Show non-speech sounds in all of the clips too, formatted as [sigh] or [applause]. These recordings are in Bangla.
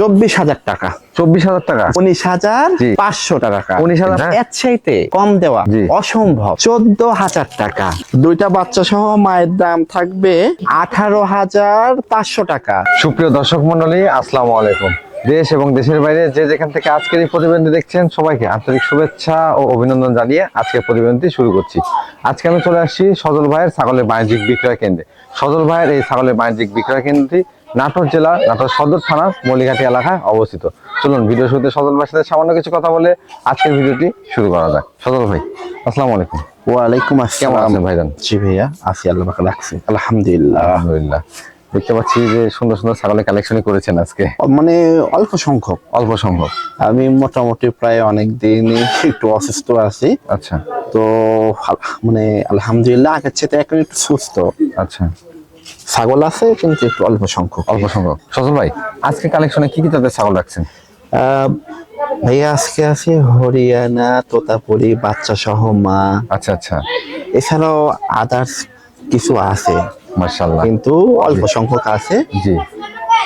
চব্বিশ হাজার টাকা। চব্বিশ হাজার টাকা? উনিশ হাজার পাঁচশো টাকা। 19,000 হ্যাঁ। এর চাইতে কম দেওয়া অসম্ভব। চোদ্দ হাজার টাকা। দুইটা বাচ্চা সহ মায়ের দাম থাকবে আঠারো হাজার পাঁচশো টাকা। সুপ্রিয় দর্শক মন্ডলী আসসালামু আলাইকুম। দেশ এবং দেশের বাইরে যে যেখান থেকে আজকের এই প্রতিবেদনটি দেখছেন সবাইকে আন্তরিক শুভেচ্ছা ও অভিনন্দন জানিয়ে আজকের প্রতিবেদনটি শুরু করছি। আজকে আমি চলে আসছি সজল ভাইয়ের ছাগলের বাণিজ্যিক বিক্রয় কেন্দ্রে। সজল ভাইয়ের এই ছাগলের বাণিজ্যিক বিক্রয় কেন্দ্রটি নাটোর জেলা নাটোর সদর থানার মলিঘাটি এলাকায় অবস্থিত। চলুন ভিডিও শুরুতে সজল ভাইয়ের সাথে সামান্য কিছু কথা বলে আজকের ভিডিওটি শুরু করা যাক। সজল ভাই আসসালামু আলাইকুম। ওয়ালাইকুম কেমন আসসালাম আছেন ভাইজান? জি ভাইয়া আছি আল্লাহ পাকে রাখছি। আলহামদুলিল্লাহ। আলহামদুলিল্লাহ। দেখতে পাচ্ছি যে সুন্দর সুন্দর ছাগলের কালেকশনই করেছেন আজকে। মানে অল্প সংখ্যক। অল্প সংখ্যক। আমি মোটামুটি প্রায় অনেক দিনই একটু অসুস্থ আছি। আচ্ছা। তো মানে আলহামদুলিল্লাহ আগের চেয়ে এখন একটু সুস্থ। আচ্ছা। ছাগল আছে কিন্তু একটু অল্প সংখ্যক। অল্প সংখ্যক। সজল ভাই আজকে কালেকশনে কি কি তাদের ছাগল রাখছেন? ভাইয়া আজকে আছে হরিয়ানা তোতাপুরি বাচ্চা সহ মা। আচ্ছা আচ্ছা। এছাড়াও আদার্স কিছু আছে। মার্শাল্লাহ কিন্তু অল্প সংখ্যক আছে। জি।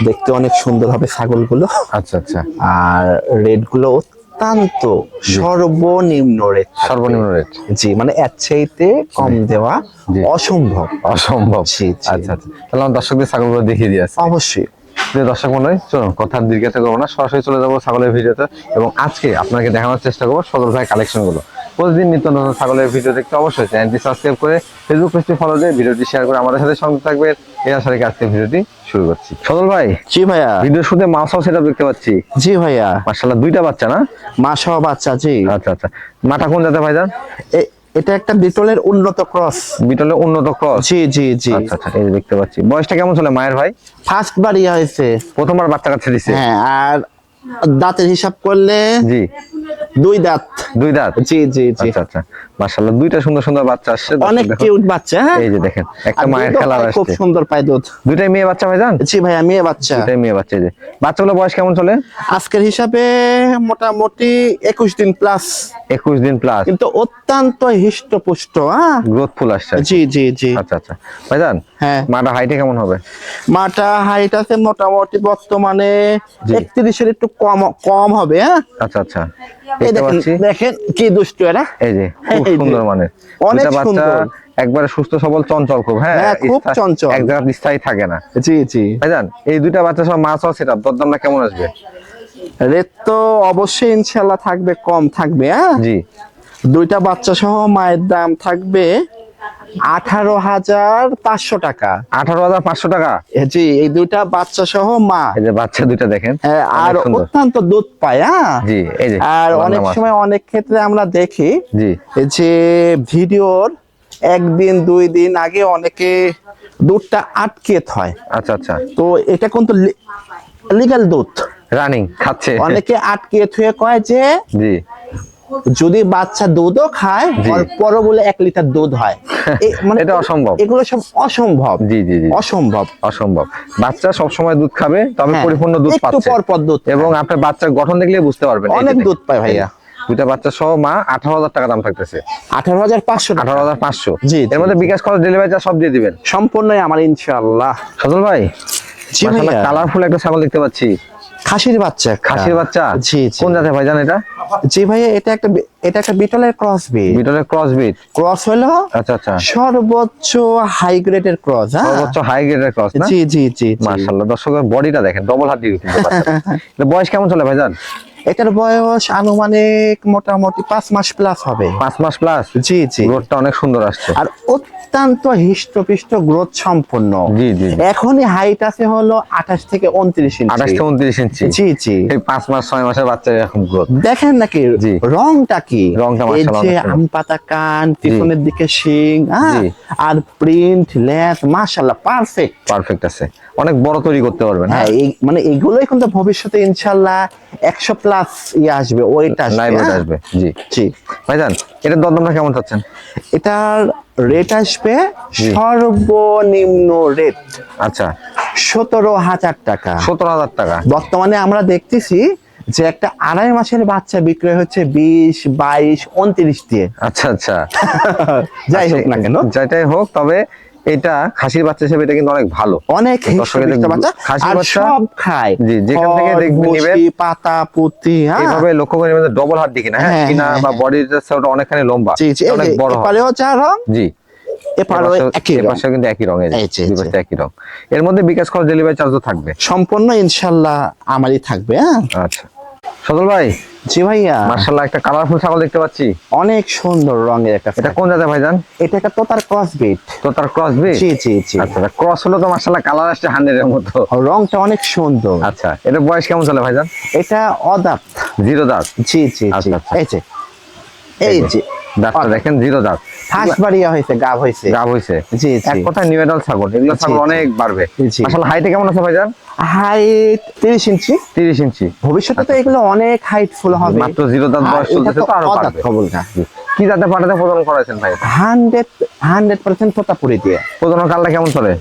দেখতে অনেক সুন্দর হবে ছাগলগুলো। আচ্ছা আচ্ছা। আর রেটগুলো অত্যন্ত সর্বনিম্ন রেট সর্বনিম্ন রেট জি মানে এর চাইতে কম দেওয়া অসম্ভব। অসম্ভব। জি। আচ্ছা আচ্ছা। তাহলে আমার দর্শকদের ছাগলগুলো দেখিয়ে দিয়ে আসি। অবশ্যই। দর্শক মনে হয় চলুন কথার দীর্ঘাতে করব না সরাসরি চলে যাব ছাগলের ভিডিওতে। এবং আজকে আপনাকে দেখানোর চেষ্টা করব সদর ভাই কালেকশনগুলো প্রতিদিন নিত্য নতুন ছাগলের ভিডিও দেখতে অবশ্যই চ্যানেলটি সাবস্ক্রাইব করে ফেসবুক পেজটি ফলো দিয়ে ভিডিওটি শেয়ার করে আমাদের সাথে সঙ্গে থাকবে এই আশা রেখে আজকে ভিডিওটি শুরু করছি। সদর ভাই জি ভাইয়া। ভিডিও শুতে মাছ হাউস সেটা দেখতে পাচ্ছি। জি ভাইয়া। মার্শাল্লাহ দুইটা বাচ্চা না? মা সহ বাচ্চা জি। আচ্ছা আচ্ছা। মাটা কোন জাতে ভাইজান? এটা একটা বিটলের উন্নত ক্রস। বিটলে উন্নত ক্রস? জি জি জি। আচ্ছা আচ্ছা এই দেখতে পাচ্ছি। বয়সটা কেমন চলে মায়ের ভাই? ফার্স্ট বার ইয়া হয়েছে। প্রথমবার বাচ্চা কাছে দিছে? হ্যাঁ আর দাঁতের হিসাব করলে জি। দুই দাঁত। দুই দাঁত? জি জি জি। আচ্ছা আচ্ছা। মাশাআল্লাহ দুইটা সুন্দর সুন্দর বাচ্চা আসছে। অনেক কিউট বাচ্চা হ্যাঁ? এই যে দেখেন একটা মায়ের খেলা পায়, খুব সুন্দর পায় দুধ। দুইটাই মেয়ে বাচ্চা ভাইজান? জি ভাইয়া মেয়ে বাচ্চা। দুইটাই মেয়ে বাচ্চা এই যে। বাচ্চাগুলো বয়স কেমন চলে? আজকের হিসাবে মোটামুটি একুশ দিন প্লাস একুশ দিন প্লাস কিন্তু অত্যন্ত হিষ্টপুষ্ট হ্যাঁ? গ্রোথ ফুল আসছে জি জি জি। আচ্ছা আচ্ছা। ভাইজান হ্যাঁ। মাটা হাইটে কেমন হবে? মাটা হাইট আছে মোটামুটি বর্তমানে জি। একত্রিশের একটু কম কম হবে হ্যাঁ? আচ্ছা আচ্ছা। দেখেন দেখেন কি দুষ্ট এরা। এই যে খুব সুন্দর মানে অনেক সুন্দর। একবারে সুস্থ সবল চঞ্চল খুব হ্যাঁ? হ্যাঁ, খুব চঞ্চল। এক জায়গায় স্থায়ী থাকে না। জি জি। ভাইজান এই দুইটা বাচ্চা সব মাছ আছে সেটা দরদামটা কেমন আসবে? রেট তো অবশ্যই ইনশাল্লাহ থাকবে কম থাকবে হ্যাঁ? জি। দুইটা বাচ্চা সহ মায়ের দাম থাকবে আঠারো হাজার পাঁচশো টাকা। আঠারো হাজার পাঁচশো টাকা? জি এই দুইটা বাচ্চা সহ মা। এই যে বাচ্চা দুইটা দেখেন হ্যাঁ, আর অত্যন্ত দুধ পায় হ্যাঁ? জি এই যে আর অনেক সময় অনেক ক্ষেত্রে আমরা দেখি জি। যে ভিডিওর একদিন দুই দিন আগে অনেকে দুধটা আটকে হয়। আচ্ছা আচ্ছা। তো এটা কিন্তু লিগাল দুধ। রানিং খাচ্ছে। অনেকে আটকে থুয়ে কয় যে জি। যদি বাচ্চা দুধও খায়। অল্পর বলে এক লিটার দুধ হয়। [laughs] মানে এটা অসম্ভব। এগুলো সব অসম্ভব। জি জি জি। অসম্ভব। অসম্ভব। বাচ্চা সব সময় দুধ খাবে তবে হ্যাঁ, পরিপূর্ণ দুধ একটু পাচ্ছে। পর পর দুধ এবং আপনার বাচ্চার গঠন দেখলে বুঝতে পারবেন অনেক দুধ পায় ভাইয়া। দুইটা বাচ্চা সহ মা আঠারো হাজার টাকা দাম থাকতেছে। আঠারো হাজার পাঁচশো আঠারো হাজার পাঁচশো। জি, এর মধ্যে বিকাশ খরচ ডেলিভারি চার্জ সব দিয়ে দিবেন। সম্পূর্ণই আমার ইনশাআল্লাহ। সজল ভাই কালারফুল একটা ছাগল দেখতে পাচ্ছি। খাসির বাচ্চা খাসির বাচ্চা? জি কোন ভাই জান এটা? জি ভাই এটা একটা এটা একটা বিটলের ক্রস বিট বিটলের ক্রস বিট ক্রস হলো আচ্ছা আচ্ছা। সর্বোচ্চ হাই গ্রেডের ক্রস হ্যাঁ? সর্বোচ্চ হাই গ্রেডের ক্রস না? জি জি জি মাশাআল্লাহ। দর্শক দর্শকের বডিটা দেখেন ডবল হাত দিয়ে বয়স কেমন চলে ভাই ভাইজান? এটার বয়স আনুমানিক মোটামুটি পাঁচ মাস প্লাস হবে। পাঁচ মাস প্লাস জি জি। গ্রোথটা অনেক সুন্দর আসছে। আর অত্যন্ত হিষ্টপিষ্ট গ্রোথ সম্পন্ন। জি, জি। এখনই হাইট আছে হলো আঠাশ থেকে উনত্রিশ ইঞ্চি আঠাশ থেকে উনত্রিশ ইঞ্চি জি জি। এই পাঁচ মাস ছয় মাসের বাচ্চা এরকম গ্রোথ দেখেন নাকি রংটা কি? রংটা এই যে আম পাতা কান পিছনের দিকে শিং হ্যাঁ? আর প্রিন্ট লেস মাশাআল্লাহ পারফেক্ট পারফেক্ট আছে। অনেক বড় তৈরি করতে পারবেন হ্যাঁ এই মানে এগুলোই কিন্তু ভবিষ্যতে ইনশাআল্লাহ একশো প্লাস ইয়ে আসবে ওয়েট আসবে লাইভ হ্যাঁ? আসবে জি। জি। ভাইজান এটার দরদামটা কেমন চাচ্ছেন? এটার রেট আসবে সর্বনিম্ন রেট আচ্ছা। সতেরো হাজার টাকা। সতেরো হাজার টাকা। বর্তমানে আমরা দেখতেছি যে একটা আড়াই মাসের বাচ্চা বিক্রয় হচ্ছে বিশ বাইশ উনত্রিশ দিয়ে। আচ্ছা আচ্ছা। [laughs] যাই হোক না কেন। যেটাই হোক তবে এটা খাসির বাচ্চা হিসেবে এটা কিন্তু অনেক ভালো। অনেক খাসির বাচ্চা? সব খায়। জি, যেখান থেকে দেখবেন নিবেন। পাতা পুঁতি হ্যাঁ। এইভাবে লক্ষ্য করে ডবল হাত দেখি না হ্যাঁ হ্যাঁ, কিনা হ্যাঁ, বা। বডির অনেকখানি লম্বা অনেক বড় হয় যা রং জি। এর মধ্যে বিকাশ খরচ ডেলিভারি চার্জও থাকবে। সম্পূর্ণ ইনশাল্লাহ আমারই থাকবে হ্যাঁ। আচ্ছা। সদল ভাই? জি ভাইয়া। মার্শাল্লাহ একটা কালারফুল ছাগল দেখতে পাচ্ছি। অনেক সুন্দর রঙের একটা এটা কোন জাতের ভাইজান? এটা একটা তোতার ক্রস বিট তো তার ক্রস বি জি জি জি। আচ্ছা ক্রস হলো তো মার্শাল্লাহ কালার আসছে হান্ড্রেডের মতো। রংটা অনেক সুন্দর। আচ্ছা এটা বয়স কেমন চলে ভাইজান? এটা অদাত। জিরো দাঁত? জি জি জি। আচ্ছা, আচ্ছা। এই যে এই যে দাঁতটা দেখেন জিরো দাঁত। ফার্স্ট বাড়িয়া হয়েছে গাব হয়েছে। গাব হয়েছে। জি জি। এক জি কথায় নিউডাল ছাগল। এগুলো ছাগল অনেক বাড়বে। জি। আসলে হাইটে কেমন আছে ভাইজান? হাইট তিরিশ ইঞ্চি। তিরিশ ইঞ্চি। ভবিষ্যতে তো এগুলো অনেক হাইটফুল হবে মাত্র জিরো দাঁত বয়স চলতেছে তো আরও খবর না কি প্রদান করাছেন ভাই? তোতাপুরি দিয়ে। প্রদানের কালটা কেমন চলে?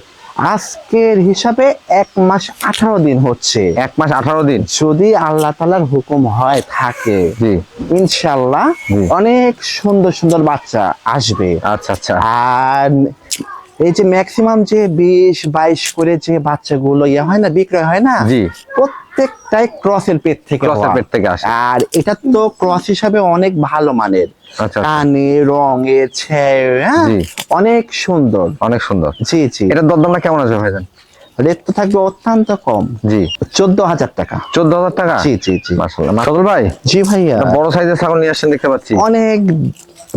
আজকের হিসাবে এক মাস আঠারো দিন হচ্ছে। এক মাস আঠারো দিন? যদি আল্লাহ তালার হুকুম হয় থাকে। ইনশাল্লাহ অনেক সুন্দর সুন্দর বাচ্চা আসবে। আচ্ছা আচ্ছা। আর এই যে ম্যাক্সিমাম যে বিশ বাইশ করে যে বাচ্চাগুলো ইয়ে হয় না বিক্রয় হয় না জি। প্রত্যেকটাই ক্রসের পেট থেকে ক্রসের পেট থেকে আসে। আর এটা তো ক্রস হিসাবে অনেক ভালো মানের। আচ্ছা কানে রঙে হ্যাঁ? অনেক সুন্দর। অনেক সুন্দর। জি জি। এটা দরদামটা কেমন আছে ভাইজান? রেট তো থাকবে অত্যন্ত কম। জি। চোদ্দ হাজার টাকা। চোদ্দ হাজার টাকা? জি জি জি। মাসাল্লাহ ভাই জি ভাইয়া। বড় সাইজের ছাগল নিয়ে আসছেন দেখতে পাচ্ছি। অনেক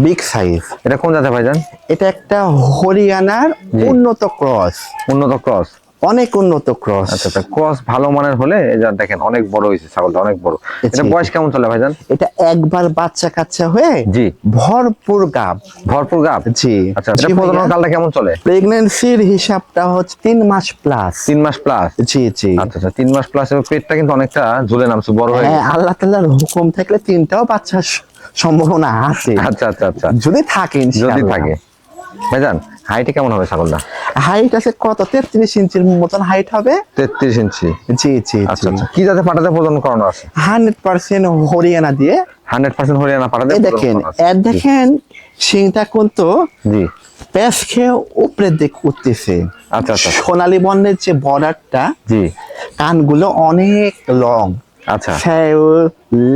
বিগ সাইজ এটা কোন জাতে ভাইজান? এটা একটা হরিয়ানার উন্নত ক্রস। উন্নত ক্রস। অনেক উন্নত ক্রস। আচ্ছা আচ্ছা ক্রস ভালো মানের হলে এই দেখেন অনেক বড় হয়েছে ছাগলটা অনেক বড়। এটা বয়স কেমন চলে ভাইজান? এটা একবার বাচ্চা কাচ্চা হয়ে জি। ভরপুর গাব। ভরপুর গাব? জি। আচ্ছা এটা প্রজনন কালটা কেমন চলে? প্রেগনেন্সির হিসাবটা হচ্ছে তিন মাস প্লাস তিন মাস প্লাস জি জি। আচ্ছা আচ্ছা তিন মাস প্লাস পেটটা কিন্তু অনেকটা ঝুলে নামছে বড় হয়ে হ্যাঁ আল্লাহ তাআলার হুকুম থাকলে তিনটাও বাচ্চার স- সম্ভাবনা আছে। আচ্ছা আচ্ছা আচ্ছা। যদি থাকে যদি থাকে। ভাইজান হাইটে কেমন হবে ছাগলটা? হাইট আছে কত? তেত্রিশ ইঞ্চির মতন হাইট হবে। তেত্রিশ ইঞ্চি। জি জি আচ্ছা আচ্ছা। কি জাতে পাঠাতে প্রজনন করানো আছে? হান্ড্রেড পার্সেন্ট হরিয়ানা দিয়ে। হান্ড্রেড পার্সেন্ট হরিয়ানা পাঠাতে দেখেন। এর দেখেন সিংটা কিন্তু জি। প্যাস খেয়ে উপরের দিক উঠতেছে। আচ্ছা আচ্ছা। সোনালী বর্ণের যে বর্ডারটা জি। কানগুলো অনেক লং আচ্ছা।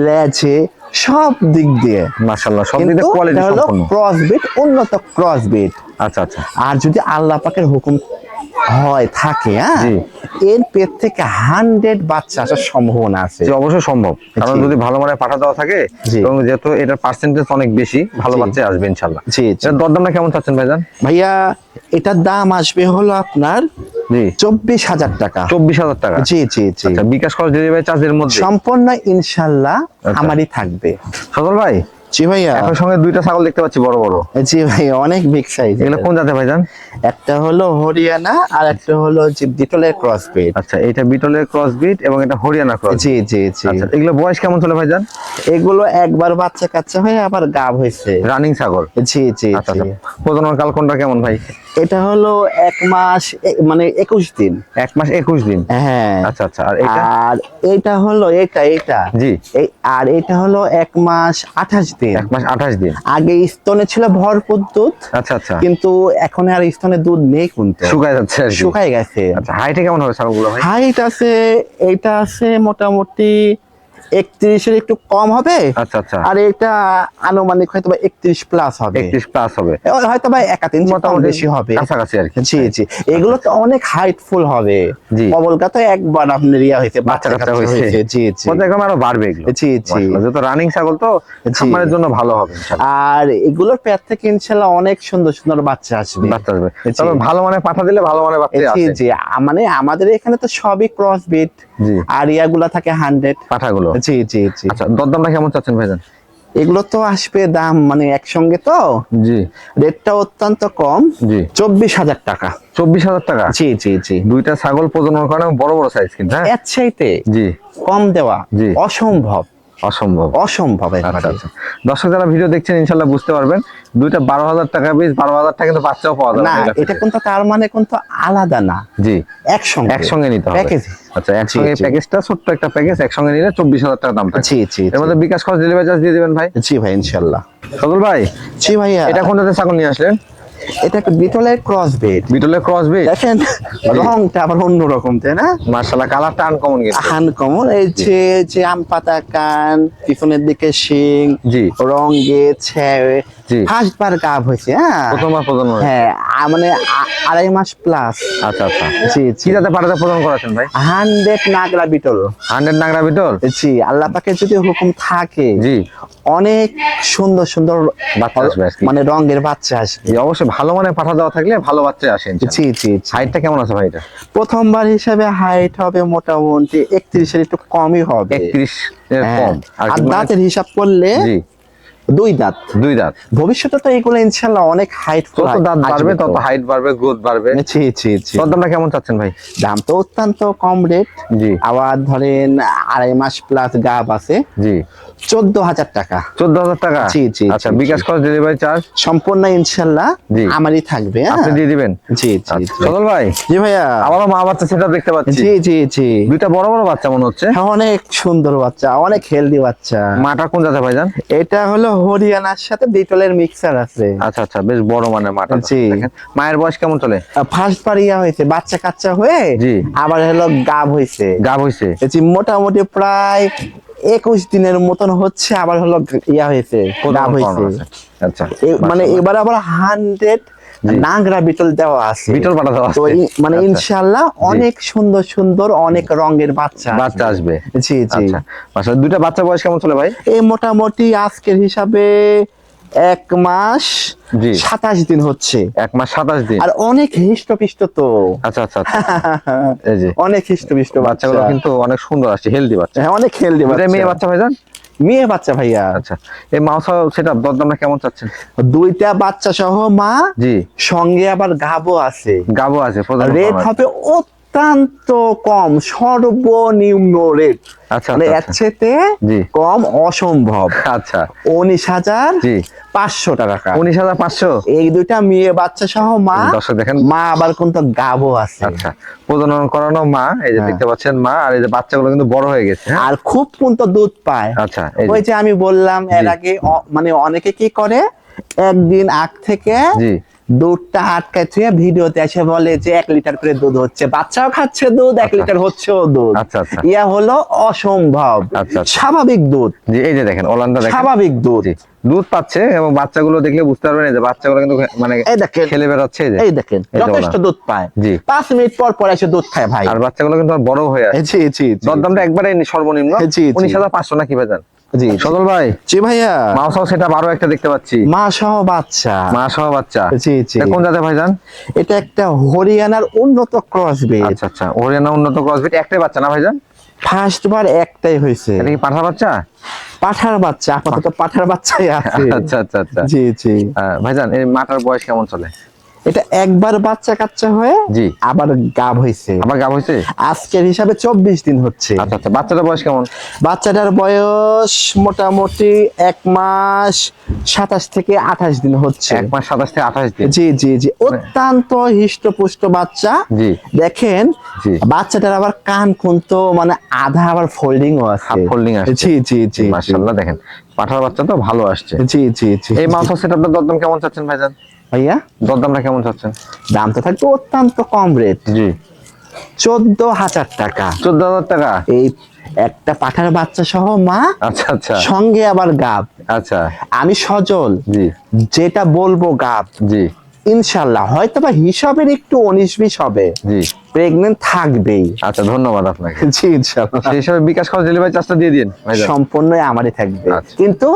লেজে সব দিক দিয়ে মাশাআল্লাহ সব দিকে কোয়ালিটি সম্পন্ন উন্নত ক্রস বিট আচ্ছা আচ্ছা। আর যদি আল্লাহ পাকের হুকুম হয় থাকে হ্যাঁ? এর পেট থেকে হান্ড্রেড বাচ্চা আসার সম্ভাবনা আছে। যে অবশ্যই সম্ভব। কারণ যদি ভালো মানে পাঠা দেওয়া থাকে এবং যেহেতু এটার পার্সেন্টেজ অনেক বেশি ভালো বাচ্চা আসবে ইনশাল্লাহ জি। এটার দরদামটা কেমন চাচ্ছেন ভাইজান? ভাইয়া এটার দাম আসবে হলো আপনার চব্বিশ হাজার টাকা। চব্বিশ হাজার টাকা। জি জি জি। আচ্ছা বিকাশ খরচ ডেলিভারি চার্জের মধ্যে। সম্পূর্ণ ইনশাল্লাহ আচ্ছা। আমারই থাকবে। সদর ভাই জি ভাইয়া। এখন সঙ্গে দুইটা ছাগল দেখতে পাচ্ছি বড় বড়। জি ভাই অনেক বিগ সাইজ এগুলো কোন জাতে ভাইজান? একটা হলো হরিয়ানা আর একটা হলো যে ডিটলের ক্রস ব্রিড আচ্ছা এটা বিটলের ক্রস বিট এবং এটা হরিয়ানা ক্রস জি জি জি। আচ্ছা এগুলো বয়স কেমন চলে ভাইজান? এগুলো একবার বাচ্চা কাচ্চা হয়ে আবার গাব হয়েছে। রানিং ছাগল? জি জি আচ্ছা আচ্ছা। প্রজনন কাল কোনটা কেমন ভাই? এটা হলো এক মাস মানে একুশ দিন। এক মাস একুশ দিন? হ্যাঁ। আচ্ছা আচ্ছা। আর এটা? আর এটা হলো এটা এটা। জি। এই আর এটা হলো এক মাস আঠাশ দিন? এক মাস আঠাশ দিন। আগে স্তনে ছিল ভরপুর দুধ আচ্ছা আচ্ছা। কিন্তু এখন আর স্তনে দুধ নেই কিন্তু। শুকায় যাচ্ছে শুকায় গেছে। আচ্ছা হাইটে কেমন হবে ছাগলগুলো হাইট আছে এইটা আছে মোটামুটি একত্রিশের একটু কম হবে আচ্ছা আচ্ছা। আর এটা আনুমানিক হয়তো বা একত্রিশ প্লাস হবে। একত্রিশ প্লাস হবে। হয়তো বা একাত ইঞ্চি বেশি হবে। কাছাকাছি আর কি। জি জি। এগুলো তো অনেক হাইটফুল হবে। কবলকা তো একবার আপনার ইয়া হয়েছে বাচ্চা কাচ্চা হয়েছে। জি জি। আরও বাড়বে এগুলো। জি জি। যেহেতু রানিং ছাগল তো। খামারের জন্য ভালো হবে আর এগুলোর পেট থেকে ইনশাল্লাহ অনেক সুন্দর সুন্দর বাচ্চা আসবে। বাচ্চা আসবে। তবে ভালো মানে পাঠা দিলে ভালো মানে বাচ্চা জি জি। মানে আমাদের এখানে তো সবই ক্রস বিট আর ইয়াগুলা থাকে হান্ড্রেড। পাঠাগুলো? জি জি জি। আচ্ছা দরদামটা কেমন চাচ্ছেন ভাইজান? এগুলো তো আসবে দাম মানে একসঙ্গে তো। জি। রেটটা অত্যন্ত কম। জি। চব্বিশ হাজার টাকা। চব্বিশ হাজার টাকা? জি জি জি। দুইটা ছাগল প্রজনন করা বড় বড় সাইজ কিন্তু হ্যাঁ? চাইতে জি। কম দেওয়া জি। অসম্ভব। অসম্ভব। অসম্ভব আচ্ছা। আচ্ছা। দর্শক যারা ভিডিও দেখছেন ইনশাল্লাহ বুঝতে পারবেন দুইটা বারো হাজার টাকা পিস বারো হাজার টাকা কিন্তু বাচ্চাও পাওয়া যাবে না এটা কিন্তু তার মানে কিন্তু আলাদা না। জি। একসঙ্গে। একসঙ্গে নিতে হবে। প্যাকেজ আচ্ছা একসঙ্গে প্যাকেজটা ছোট্ট একটা প্যাকেজ একসঙ্গে নিলে চব্বিশ হাজার টাকা দাম জি জি এর মধ্যে বিকাশ খরচ ডেলিভারি চার্জ দিয়ে দিবেন ভাই? জি ভাই ইনশাল্লাহ সদল ভাই জি ভাইয়া। এটা কোন জাতের ছাগল নিয়ে আসলেন? এটা একটা বিটলের ক্রস বেড বিটলের ক্রস বেড দেখেন রংটা আবার অন্যরকম তাই না? মার্শাল্লাহ কালারটা আনকমন গেছে আনকমন এই যে যে আম পাতা কান পিছনের দিকে শিং জি। রং ছেড়ে জি। ফার্স্ট বার গাব হয়েছে হ্যাঁ। প্রথমবার হ্যাঁ মানে আড়াই মাস প্লাস আচ্ছা আচ্ছা। জি কি যাতে পাটাতে প্রজন্ম করাছেন ভাই? হান্ড্রেড নাগরা বিটল। হান্ড্রেড নাগরা বিটল? জি আল্লাহ পাকের যদি হুকুম থাকে জি। অনেক সুন্দর সুন্দর। মানে রঙের বাচ্চা আসবে। জি অবশ্যই ভালো মানে পাঠা দেওয়া থাকলে ভালো বাচ্চা আসেন জি জি। হাইটটা কেমন আছে ভাই এটা? প্রথমবার হিসাবে হাইট হবে মোটামুটি একত্রিশের একটু কমই হবে। একত্রিশ হ্যাঁ। কম। আর দাঁতের হিসাব করলে দুই দাঁত। দুই দাঁত। ভবিষ্যতে তো এগুলো ইনশাল্লাহ অনেক হাইট যত দাঁত বাড়বে তত হাইট বাড়বে গ্রোথ বাড়বে। জি জি জি দামটা কেমন চাচ্ছেন ভাই? দাম তো অত্যন্ত কম রেট জি। আবার ধরেন আড়াই মাস প্লাস গাব আছে। জি। চোদ্দ হাজার টাকা। চোদ্দ হাজার টাকা? জি, জি, আচ্ছা বিকাশ খরচ ডেলিভারি চার্জ সম্পূর্ণ ইনশাল্লাহ আমারই থাকবে হ্যাঁ? আপনি দিয়ে দিবেন? জি জি জি। সদল ভাই জি ভাইয়া। আবারও মা বাচ্চা সেটা দেখতে পাচ্ছি। জি জি জি। দুইটা বড় বড় বাচ্চা মনে হচ্ছে। হ্যাঁ, অনেক সুন্দর বাচ্চা অনেক হেলদি বাচ্চা। মাটা কোন জাতে ভাইজান? এটা হলো হরিয়ানার সাথে বিটলের মিক্সার আছে। আচ্ছা আচ্ছা বেশ বড় মানে মাটা। জি। মায়ের বয়স কেমন চলে? ফার্স্ট বার ইয়া হয়েছে বাচ্চা কাচ্চা হয়ে জি। আবার হলো গাব হয়েছে। গাব হইছে এটি মোটামুটি প্রায় একুশ দিনের মতন হচ্ছে আবার হলো ইয়া হয়েছে গাব হয়েছে। আচ্ছা মানে এবার আবার হান্ড্রেড নাংরা বিটল দেওয়া আছে। বিটল পাঠা দেওয়া আছে। মানে ইনশাআল্লাহ অনেক সুন্দর সুন্দর অনেক রঙের বাচ্চা বাচ্চা আসবে। জি জি। আচ্ছা আচ্ছা দুইটা বাচ্চা বয়স কেমন চলে ভাই? এই মোটামুটি আজকের হিসাবে এক মাস সাতাশ দিন হচ্ছে। এক মাস সাতাশ দিন। আর অনেক হৃষ্টপিষ্ট তো। আচ্ছা আচ্ছা আচ্ছা। এই যে। অনেক হৃষ্টপিষ্ট বাচ্চাগুলো কিন্তু অনেক সুন্দর আসছে হেলদি বাচ্চা। হ্যাঁ অনেক হেলদি বাচ্চা। মেয়ে বাচ্চা ভাইজান? মেয়ে বাচ্চা ভাইয়া। আচ্ছা। এই মাউসা সেটা দরদামটা কেমন চাচ্ছেন? দুইটা বাচ্চা সহ মা জি। সঙ্গে আবার গাবো আছে। গাবো আছে রেট আছে। হবে অত্যন্ত কম সর্বনিম্ন রেট আচ্ছা মানে এর আচ্ছা, আচ্ছা। চেয়ে কম অসম্ভব। আচ্ছা। উনিশ হাজার পাঁচশো টাকা। উনিশ হাজার পাঁচশো? এই দুইটা মেয়ে বাচ্চা সহ মা দর্শক দেখেন। মা আবার কিন্তু গাবো আছে। আচ্ছা প্রজনন করানো মা এই যে হ্যাঁ। দেখতে পাচ্ছেন মা আর এই যে বাচ্চাগুলো কিন্তু বড় হয়ে গেছে হ্যাঁ? আর খুব কিন্তু দুধ পায়। আচ্ছা ওই যে আমি বললাম এর আগে মানে অনেকে কি করে? একদিন আগ থেকে দুধটা আটকায় থুয়ে ভিডিওতে এসে বলে যে এক লিটার করে দুধ হচ্ছে। বাচ্চাও খাচ্ছে দুধ এক আচ্ছা। লিটার হচ্ছে দুধ। আচ্ছা, আচ্ছা। ইয়া হলো অসম্ভব। স্বাভাবিক দুধ। এই যে দেখেন ওলানটা দেখেন। স্বাভাবিক দুধ। দুধ পাচ্ছে এবং বাচ্চাগুলো দেখলে বুঝতে পারবেন যে বাচ্চাগুলো কিন্তু মানে এই দেখেন। খেলে বেড়াচ্ছে এই যে। এই দেখেন যথেষ্ট দুধ পায়। জি। পাঁচ মিনিট পর পর এসে দুধ খায় ভাই। আর বাচ্চাগুলো কিন্তু বড় হয়ে আসছে জি জি। দরদামটা একবারে সর্বনিম্ন। উনিশ হাজার পাঁচশো নাকি ভাইজান জি ভাই। জি ভাইয়া। সেটা বারো একটা দেখতে পাচ্ছি। মা সহ বাচ্চা। মা সহ বাচ্চা। জি জি। কোন জাতে ভাইজান? এটা একটা হরিয়ানার উন্নত আচ্ছা আচ্ছা হরিয়ানা উন্নত ক্রসবিট একটাই বাচ্চা না ভাইজান? ফার্স্ট বার একটাই হয়েছে। এটা কি পাঠা বাচ্চা? পাঠার বাচ্চা আপাতত পাঠার বাচ্চাই আছে। আচ্ছা আচ্ছা আচ্ছা। জি জি। ভাইজান এই মাটার বয়স কেমন চলে? এটা একবার বাচ্চা কাচ্চা হয়ে জি। আবার গাব হয়েছে আবার গাব হয়েছে আজকের হিসাবে চব্বিশ দিন হচ্ছে। আচ্ছা আচ্ছা বাচ্চাটার বয়স কেমন? বাচ্চাটার বয়স মোটামুটি এক মাস সাতাশ থেকে আঠাশ দিন হচ্ছে। এক মাস সাতাশ থেকে আঠাশ দিন? জি জি জি অত্যন্ত হৃষ্টপুষ্ট বাচ্চা। জি। দেখেন জি। বাচ্চাটার আবার কান কিন্তু মানে আধা আবার ফোল্ডিং ও আছে। folding আসছে। জি জি জি মাশাআল্লাহ দেখেন পাঠার বাচ্চা তো ভালো আসছে। জি জি জি এই মাংস সেটআপটা দরদাম কেমন চাচ্ছেন ভাইজান? ভাইয়া? দরদামটা কেমন চাচ্ছেন? দাম তো থাকবে অত্যন্ত কম রেট জি। চোদ্দ হাজার টাকা। চোদ্দ হাজার টাকা? এই একটা পাঠার বাচ্চা সহ মা আচ্ছা আচ্ছা। সঙ্গে আবার গাব। আচ্ছা। আমি সজল। জি। যেটা বলব গাব। জি। ইনশাল্লাহ হয়তো বা হিসাবের একটু উনিশ বিশ হবে। জি। প্রেগনেন্ট থাকবেই। আচ্ছা ধন্যবাদ আপনাকে। [laughs] জি ইনশাল্লাহ। সেই হিসাবে বিকাশ খরচ ডেলিভারি চার্জটা দিয়ে দিন সম্পূর্ণই আমারই থাকবে। আচ্ছা। কিন্তু